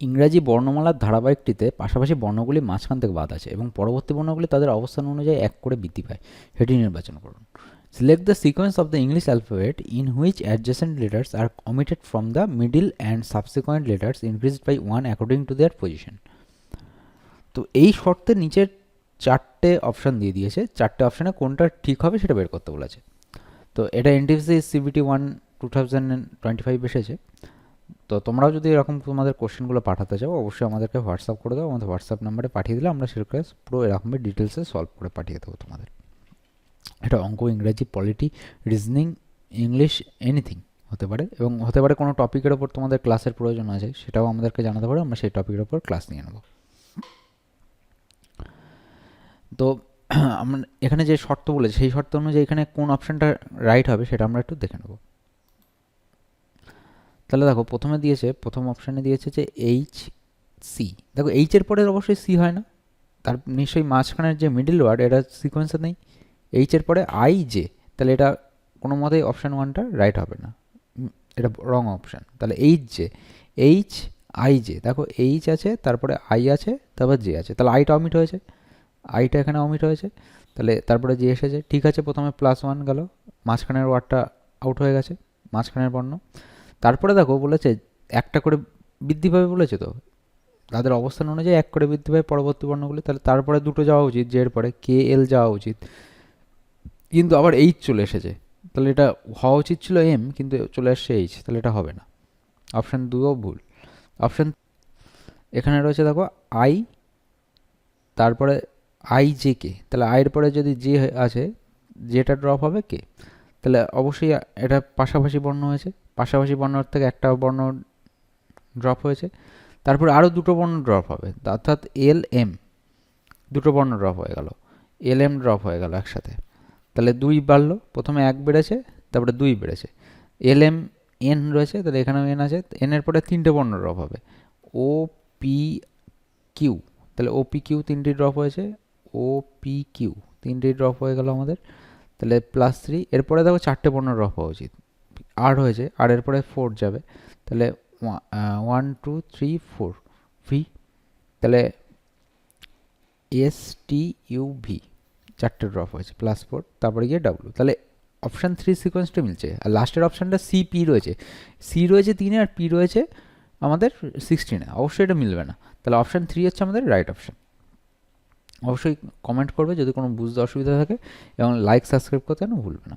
ইংরাজি বর্ণমালার ধারাবাহিকটিতে পাশাপাশি বর্ণগুলি মাঝখান থেকে বাদ আছে এবং পরবর্তী বর্ণগুলি তাদের অবস্থান অনুযায়ী এক করে বৃদ্ধি পায়। সেটি নির্বাচন করুন। Select the sequence of the English alphabet in which adjacent letters are omitted from the middle and subsequent letters increased by one according to their position তো এই শর্তের নিচের চারটে অপশান দিয়ে দিয়েছে। চারটে অপশানে কোনটা ঠিক হবে সেটা বের করতে বলেছে। তো এটা NTPC CBT one two thousand twenty five এসেছে। তো তোমরাও যদি এরকম তোমাদের কোশ্চেনগুলো পাঠাতে চাও, অবশ্যই আমাদেরকে হোয়াটসঅ্যাপ করে দাও, আমাদের হোয়াটসঅ্যাপ নাম্বারে পাঠিয়ে দিলে আমরা সেটা পুরো এরকমই ডিটেলসে সলভ করে পাঠিয়ে দেবো তোমাদের। এটা অঙ্ক, ইংরাজি পলিটি রিজনিং ইংলিশ এনিথিং হতে পারে এবং হতে পারে কোনো টপিকের ওপর তোমাদের ক্লাসের প্রয়োজন আছে, সেটাও আমাদেরকে জানাতে পারো, আমরা সেই টপিকের ওপর ক্লাস নিয়ে নেব। তো আমরা এখানে যে শর্ত বলেছে, সেই শর্ত অনুযায়ী এখানে কোন অপশানটা রাইট হবে সেটা আমরা একটু দেখে নেব। তাহলে দেখো প্রথমে দিয়েছে, প্রথম অপশানে দিয়েছে যে এইচ সি দেখো এইচের পরে অবশ্যই সি হয় না। তার নিশ্চয়ই মাঝখানের যে মিডিল ওয়ার্ড এটা সিকোয়েন্সে নেই। এইচের পরে আই জে তাহলে এটা কোনো মতেই অপশান ওয়ানটা রাইট হবে না। এটা রং অপশান তাহলে H J H I J দেখো এইচ আছে, তারপরে আই আছে, তারপর জে আছে। তাহলে আইটা অমিট হয়েছে। আইটা এখানে অমিট হয়েছে। তাহলে তারপরে জে এসেছে। ঠিক আছে, প্রথমে প্লাস ওয়ান গেল। মাঝখানের ওয়ার্ডটা আউট হয়ে গেছে। মাঝখানের বর্ণ। তারপরে দেখো বলেছে একটা করে বৃদ্ধি পাবে বলেছে তো? তাদের অবস্থান অনুযায়ী এক করে বৃদ্ধি পাবে পরবর্তী বর্ণগুলি। তাহলে তারপরে দুটো যাওয়া উচিত যে এর পরে কে এল যাওয়া উচিত। কিন্তু আবার এইচ চলে এসেছে। তাহলে এটা হওয়া উচিত ছিল এম, কিন্তু চলে আসছে এইচ। তাহলে এটা হবে না। অপশান দুও ভুল। অপশান এখানে রয়েছে দেখো, আই, তারপরে আই জে কে। তাহলে আইয়ের পরে যদি জে আছে যেটা ড্রপ হবে কে? তাহলে অবশ্যই এটা পাশাপাশি বর্ণ হয়েছে। পাশাপাশি বর্ণর থেকে একটা বর্ণ ড্রপ হয়েছে। তারপরে আরও দুটো বর্ণ ড্রপ হবে। অর্থাৎ এল এম, দুটো বর্ণ ড্রপ হয়ে গেল। এল এম ড্রপ হয়ে গেল একসাথে। তাহলে দুই বাড়লো। প্রথমে এক বেড়েছে, তারপরে দুই বেড়েছে। এল এম, এন রয়েছে, তাহলে এখানেও এন আছে। এনের পরে তিনটে বর্ণ ড্রপ হবে। ও পি কিউ তাহলে ও পি কিউ তিনটি ড্রপ হয়েছে। ও পি কিউ তিনটি ড্রপ হয়ে গেল আমাদের। তাহলে প্লাস থ্রি এরপরে দেখো চারটে বর্ণ ড্রপ হওয়া উচিত। আর হয়েছে আর এরপরে ফোর যাবে। তাহলে one two three four V তাহলে এস টি ইউ ভি চারটে ড্রপ হয়েছে প্লাস ফোর তারপরে গিয়ে ডাব্লু তাহলে অপশান থ্রি সিকোয়েন্সটা মিলছে। আর লাস্টের অপশানটা সি পি রয়েছে। সি রয়েছে তিনে আর পি রয়েছে আমাদের সিক্সটিনে অবশ্যই এটা মিলবে না। তাহলে অপশান থ্রি হচ্ছে আমাদের রাইট অপশান অবশ্যই কমেন্ট করবে যদি কোনো বুঝতে অসুবিধা থাকে এবং লাইক সাবস্ক্রাইব করতে না ভুলবে না।